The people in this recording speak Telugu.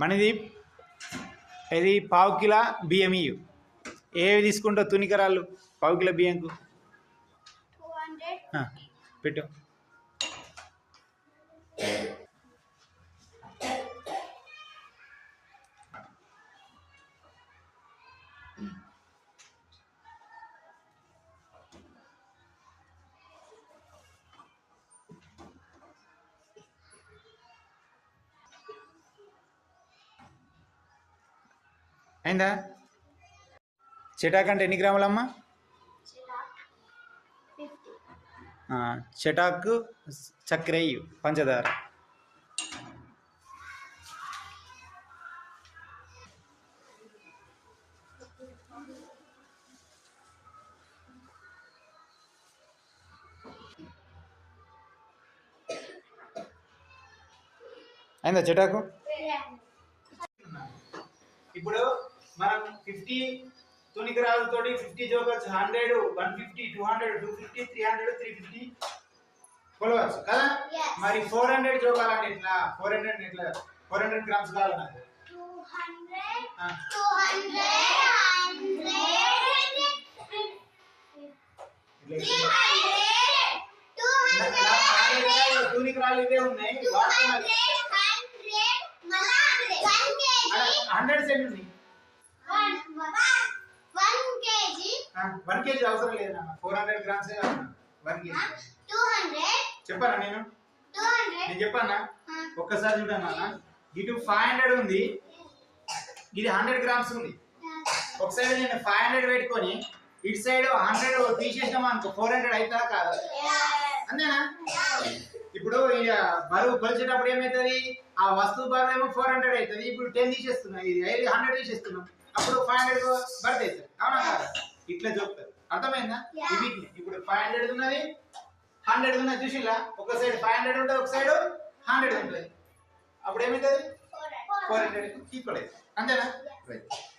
మనది ఇది పావు కిలో బియ్యం ఇయ్యు. ఏవి తీసుకుంటావు తునికరాళ్ళు? పావు కిలో బియ్యంకు? టూ హండ్రెడ్ అయిందా? చిటాక్ అంటే ఎన్ని గ్రాములమ్మా? చిటాకు చక్రేయు చక్కెర పంచదార. అయిందా చిటాకు? ఇప్పుడు మనం ఫిఫ్టీ తునికరాలతోటి fifty jokers hundred one fifty two hundred two fifty three hundred three fifty కొలవచ్చు కదా Yes. మరి ఫోర్ హండ్రెడ్ జోకాలంటే ఎట్లా ఫోర్ హండ్రెడ్ ఎట్లా ఫోర్ హండ్రెడ్ గ్రామ్స్ కావాలి నాకు టూ హండ్రెడ్ ఆ, two hundred hundred three hundred two నా- నా- నా హండ్రెడ్ దగ్గర తునికరాలు ఇవే ఉన్నాయి టూ హండ్రెడ్ హండ్రెడ్ మళ్ళా వన్ కేజీ హండ్రెడ్ సెంట్ ఉంది వన్ కేజీ. అవసరం లేదు నాన్న. Four hundred grams one kg. చెప్పానా నేను? నేను చెప్పానా? ఒక్కసారి చూడండి నాన్న. ఇటు ఫైవ్ హండ్రెడ్ ఉంది. ఇది హండ్రెడ్ గ్రామ్స్ ఉంది. ఒక సైడ్ నేను ఫైవ్ హండ్రెడ్ పెట్టుకొని ఇటు సైడ్ హండ్రెడ్ తీసేసినాం అనుకో ఫోర్ హండ్రెడ్ అవుతా కాదు? అంతేనా? ఇప్పుడు బరువు కొలిచేటప్పుడు ఏమవుతుంది ఆ వస్తువు బరువు ఏమో ఫోర్ హండ్రెడ్ అవుతుంది ఇప్పుడు టెన్ తీసేస్తున్నాం. ఇది హండ్రెడ్ తీసేస్తున్నాం. అప్పుడు ఫైవ్ హండ్రెడ్ బర్త్ అవుతుంది. అవునా కాదా? ఇట్లా చెప్తారు. అర్థమైందా. ఇది ఇప్పుడు ఫైవ్ హండ్రెడ్ ఉన్నది హండ్రెడ్ ఉన్నది చూసిలా ఒక సైడ్ ఫైవ్ హండ్రెడ్ ఉంటుంది ఒక సైడ్ హండ్రెడ్ ఉంటుంది. అప్పుడు ఏమవుతుంది? ఫోర్ హండ్రెడ్ ఈక్వల్ అవుతుంది అంతేనా? రైట్